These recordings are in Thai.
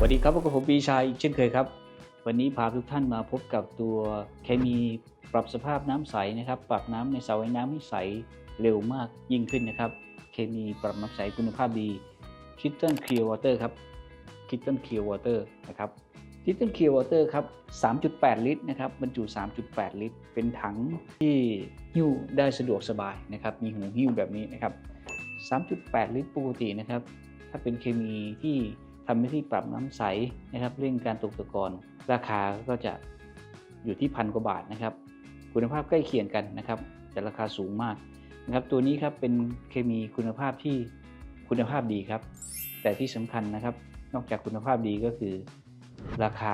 สวัสดีครับพบกับผมปีชายอีกเช่นเคยครับ วันนี้พาทุกท่านมาพบกับตัวเคมีปรับสภาพน้ำใสนะครับ ปรับน้ำในสระว่ายน้ำให้ใสเร็วมากยิ่งขึ้นนะครับ เคมีปรับน้ำใสคุณภาพดี Kitten Clear Water ครับ Kitten Clear Water นะครับ Kitten Clear Water ครับ 3.8 ลิตรนะครับบรรจุ 3.8 ลิตร เป็นถังที่หิ้วได้สะดวกสบายนะครับ มีหูหิ้วแบบนี้นะครับ 3.8 ลิตรปกตินะครับ ถ้าเป็นเคมีที่ ทำหน้าที่ปรับน้ำใสนะครับเร่งการตกตะกอนราคาก็จะอยู่ที่พันกว่าบาทนะครับ คุณภาพใกล้เคียงกันนะครับ แต่ราคาสูงมากนะครับ ตัวนี้ครับเป็นเคมีคุณภาพที่คุณภาพดีครับ แต่ที่สำคัญนะครับ นอกจากคุณภาพดีก็คือ ราคา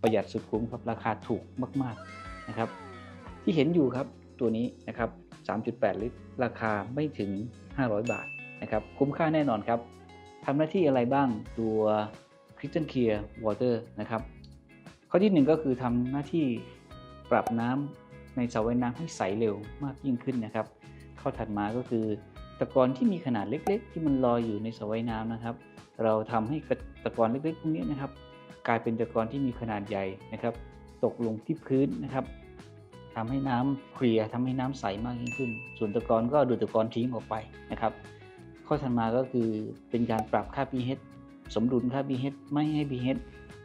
ประหยัดสุดคุ้มครับราคาถูกมากๆนะครับ ที่เห็นอยู่ครับตัวนี้นะครับ 3.8 ลิตร ราคาไม่ถึง 500 บาทนะครับ คุ้มค่าแน่นอนครับ ทำหน้าที่อะไรบ้างตัว Crystal Clear Water นะครับ ข้อที่หนึ่งก็คือทำหน้าที่ปรับน้ำในสระว่ายน้ำให้ใสเร็วมากยิ่งขึ้นนะครับ ข้อถัดมาก็คือตะกอนที่มีขนาดเล็ก ๆ ที่มันลอยอยู่ในสระว่ายน้ำนะครับ เราทำให้ตะกอนเล็กๆพวกนี้นะครับ กลายเป็นตะกอนที่มีขนาดใหญ่นะครับ ตกลงที่พื้นนะครับทำให้น้ำเคลียร์ทำให้น้ำใสมากยิ่งขึ้น ส่วนตะกอนก็ดูดตะกอนทิ้งออกไปนะครับ ข้อถัดมาก็คือเป็นการปรับค่า pH สมดุลค่า pH ไม่ให้ pH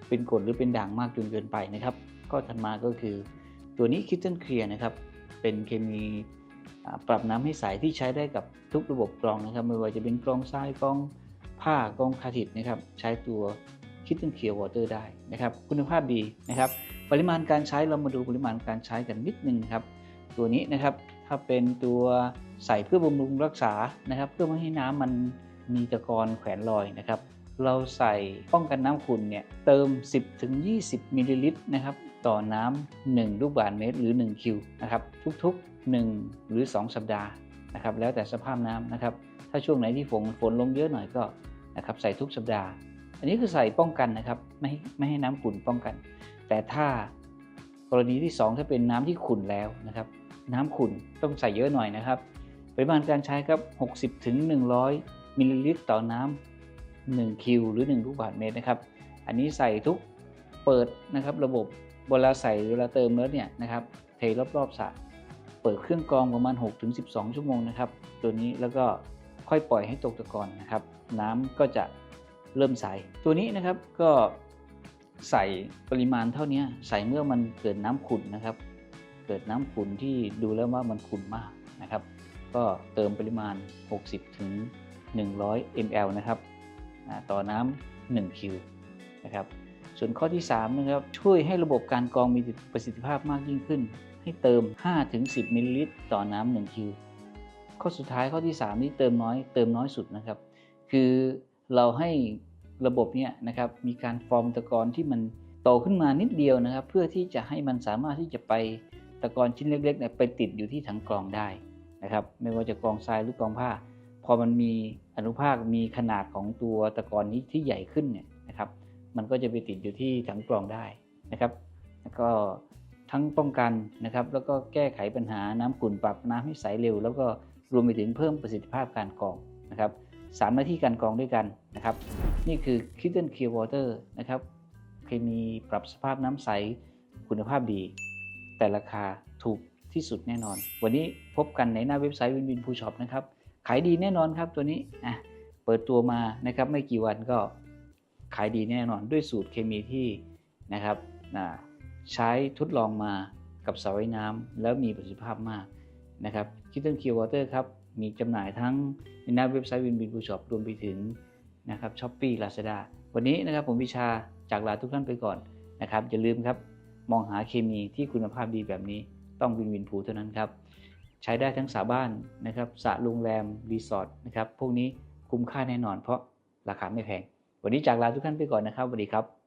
เป็นกรดหรือเป็นด่างมากจนเกินไปนะครับ ข้อถัดมาก็คือ ตัวนี้ Kitten Clear นะครับ เป็นเคมีปรับน้ำให้ใสที่ใช้ได้กับทุกระบบกรองนะครับ ไม่ว่าจะเป็นกรองทรายกรองผ้ากรองคาทิตนะครับ ใช้ตัว Kitten Clear Water ได้นะครับ คุณภาพดีนะครับ ปริมาณการใช้เรามาดูปริมาณการใช้กันนิดนึงครับ ตัวนี้นะครับถ้าเป็นตัว ใส่เพื่อบำรุงรักษานะครับ เพื่อไม่ให้น้ำมันมีตะกอนแขวนลอยนะครับ เราใส่ป้องกันน้ำขุ่นเนี่ยเติม 10-20มิลลิลิตรนะครับต่อน้ำ1ลูกบาศก์เมตรหรือ 1 คิวนะครับทุกๆ 1 หรือ 2 สัปดาห์นะครับแล้วแต่สภาพน้ำนะครับ ถ้าช่วงไหนที่ฝนฝนลงเยอะหน่อยก็นะครับใส่ทุกสัปดาห์ อันนี้คือใส่ป้องกันนะครับไม่ให้ไม่ให้น้ำขุ่นป้องกัน แต่ถ้ากรณีที่ 2 ถ้าเป็นน้ำที่ขุ่นแล้วนะครับ น้ำขุ่นต้องใส่เยอะหน่อยนะครับ ริมาณการใช้ครับ 60ถึง100 มิลลิลิตรต่อน้ำ1คิวหรือ1ลูกบาศก์เมตรนะครับ อันนี้ใส่ทุกเปิดนะครับระบบเวลาใส่เวลาเติมแล้วเนี่ยนะครับเทรอบๆสระเปิดเครื่องกรองประมาณ6ถึง12 ชั่วโมงนะครับ ตัวนี้แล้วก็ค่อยปล่อยให้ตกตะกอนนะครับ น้ำก็จะเริ่มใส ตัวนี้นะครับก็ใส่ปริมาณเท่านี้ใส่เมื่อมันเกิดน้ำขุ่นนะครับ เกิดน้ำขุ่นที่ดูแล้วว่ามันขุ่นมากนะครับ ก็เติมปริมาณ 60ถึง100 ml นะครับต่อน้ำ1คิวนะครับส่วนข้อที่3นะครับช่วยให้ระบบการกรองมีประสิทธิภาพมากยิ่งขึ้น ให้เติม5ถึง10มิลลิลิตรต่อน้ำ1คิวข้อสุดท้ายข้อที่ 3 นี่เติมน้อยเติมน้อยสุดนะครับ คือเราให้ระบบเนี้ยนะครับมีการฟอร์มตะกอนที่มันโตขึ้นมานิดเดียวนะครับ เพื่อที่จะให้มันสามารถที่จะไปตะกอนชิ้นเล็กๆเนี่ยไปติดอยู่ที่ถังกรองได้ นะครับ ไม่ว่าจะกองทรายหรือกองผ้า พอมันมีอนุภาคมีขนาดของตัวตะกอนนี้ที่ใหญ่ขึ้นเนี่ยนะครับ มันก็จะไปติดอยู่ที่ถังกรองได้นะครับแล้วก็ทั้งป้องกันนะครับ แล้วก็แก้ไขปัญหาน้ำขุ่นปรับน้ำให้ใสเร็ว แล้วก็รวมไปถึงเพิ่มประสิทธิภาพการกรองนะครับสามหน้าที่การกรองด้วยกันนะครับ นี่คือ Kitten Clear Water นะครับเคมีปรับสภาพน้ำใสคุณภาพดี แต่ราคาถูก ที่สุดแน่นอน วันนี้พบกันในหน้าเว็บไซต์วินวินฟูช็อปนะครับ ขายดีแน่นอนครับตัวนี้อะเปิดตัวมานะครับไม่กี่วันก็ขายดีแน่นอนด้วยสูตรเคมีที่นะครับอ่าใช้ทดลองมากับสระว่ายน้ำแล้วมีประสิทธิภาพมากนะครับ Kitten Clear Water ครับ มีจำหน่ายทั้งในหน้าเว็บไซต์วินวินฟูช็อปรวมไปถึงนะครับช้อปปี้ลาซาด้าวันนี้นะครับผมวิชาจากลาทุกท่านไปก่อนนะครับอย่าลืมครับ มองหาเคมีที่คุณภาพดีแบบนี้ ต้องวินวินพูเท่านั้นครับ ใช้ได้ทั้งสาบ้านนะครับสระโรงแรมรีสอร์ทนะครับพวกนี้คุ้มค่าแน่นอนเพราะราคาไม่แพง วันนี้จากลาทุกท่านไปก่อนนะครับสวัสดีครับ